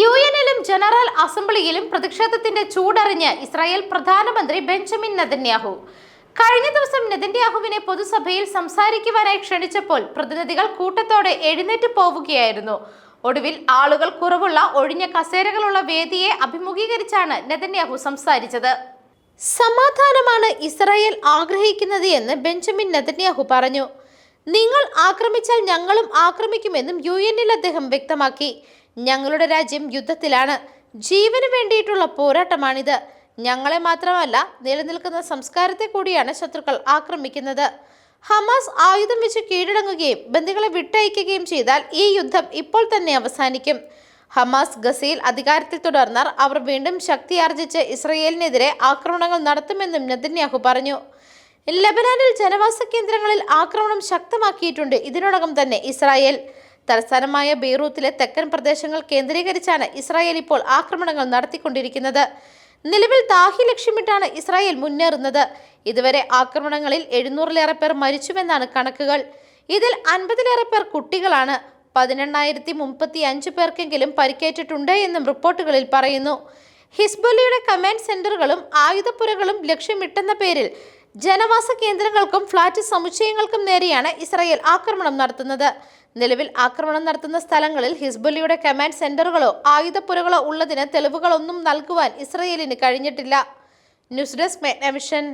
U എനിലും general അസംബ്ലിയിലും പ്രതിഷേധത്തിന്റെ ചൂടറിഞ്ഞ് ഇസ്രായേൽ പ്രധാനമന്ത്രി ബെഞ്ചമിൻ നെതന്യാഹു. കഴിഞ്ഞ ദിവസം നെതന്യാഹുവിനെ പൊതുസഭയിൽ സംസാരിക്കുവാനായി ക്ഷണിച്ചപ്പോൾ പ്രതിനിധികൾ കൂട്ടത്തോടെ എഴുന്നേറ്റ് പോവുകയായിരുന്നു. ഒടുവിൽ ആളുകൾ കുറവുള്ള ഒഴിഞ്ഞ കസേരകളുള്ള വേദിയെ അഭിമുഖീകരിച്ചാണ് നെതന്യാഹു സംസാരിച്ചത്. സമാധാനമാണ് ഇസ്രായേൽ ആഗ്രഹിക്കുന്നത് എന്ന് ബെഞ്ചമിൻ നെതന്യാഹു പറഞ്ഞു. നിങ്ങൾ ആക്രമിച്ചാൽ ഞങ്ങളും ആക്രമിക്കുമെന്നും യു എന്നിൽ അദ്ദേഹം വ്യക്തമാക്കി. ഞങ്ങളുടെ രാജ്യം യുദ്ധത്തിലാണ്. ജീവന് വേണ്ടിയിട്ടുള്ള പോരാട്ടമാണിത്. ഞങ്ങളെ മാത്രമല്ല നിലനിൽക്കുന്ന സംസ്കാരത്തെ കൂടിയാണ് ശത്രുക്കൾ ആക്രമിക്കുന്നത്. ഹമാസ് ആയുധം വെച്ച് കീഴടങ്ങുകയും ബന്ദികളെ വിട്ടയക്കുകയും ചെയ്താൽ ഈ യുദ്ധം ഇപ്പോൾ തന്നെ അവസാനിക്കും. ഹമാസ് ഗസയിൽ അധികാരത്തിൽ തുടർന്നാൽ അവർ വീണ്ടും ശക്തിയാർജിച്ച് ഇസ്രയേലിനെതിരെ ആക്രമണങ്ങൾ നടത്തുമെന്നും നെതന്യാഹു പറഞ്ഞു. ലബനാനിൽ ജനവാസ കേന്ദ്രങ്ങളിൽ ആക്രമണം ശക്തമാക്കിയിട്ടുണ്ട്. ഇതിനോടകം തന്നെ ഇസ്രായേൽ. തലസ്ഥാനമായ ബെയ്റൂത്തിലെ തെക്കൻ പ്രദേശങ്ങൾ കേന്ദ്രീകരിച്ചാണ് ഇസ്രായേൽ ഇപ്പോൾ ആക്രമണങ്ങൾ നടത്തിക്കൊണ്ടിരിക്കുന്നത്. നിലവിൽ ദാഹി ലക്ഷ്യമിട്ടാണ് ഇസ്രായേൽ മുന്നേറുന്നത്. ഇതുവരെ ആക്രമണങ്ങളിൽ എഴുന്നൂറിലേറെ പേർ മരിച്ചുവെന്നാണ് കണക്കുകൾ. ഇതിൽ അൻപതിലേറെ പേർ കുട്ടികളാണ്. പതിനെണ്ണായിരത്തി മുപ്പത്തി അഞ്ച് പേർക്കെങ്കിലും പരിക്കേറ്റിട്ടുണ്ട് എന്നും റിപ്പോർട്ടുകളിൽ പറയുന്നു. ഹിസ്ബുല്ലയുടെ കമാൻഡ് സെന്ററുകളും ആയുധപ്പുരകളും ലക്ഷ്യമിട്ടെന്ന പേരിൽ ജനവാസ കേന്ദ്രങ്ങൾക്കും ഫ്ളാറ്റ് സമുച്ചയങ്ങൾക്കും നേരെയാണ് ഇസ്രായേൽ ആക്രമണം നടത്തുന്നത്. നിലവിൽ ആക്രമണം നടത്തുന്ന സ്ഥലങ്ങളിൽ ഹിസ്ബുലിയുടെ കമാൻഡ് സെന്ററുകളോ ആയുധപ്പുരകളോ ഉള്ളതിന് തെളിവുകളൊന്നും നൽകുവാൻ ഇസ്രയേലിന് കഴിഞ്ഞിട്ടില്ല. News desk മെഗ്നവിഷൻ.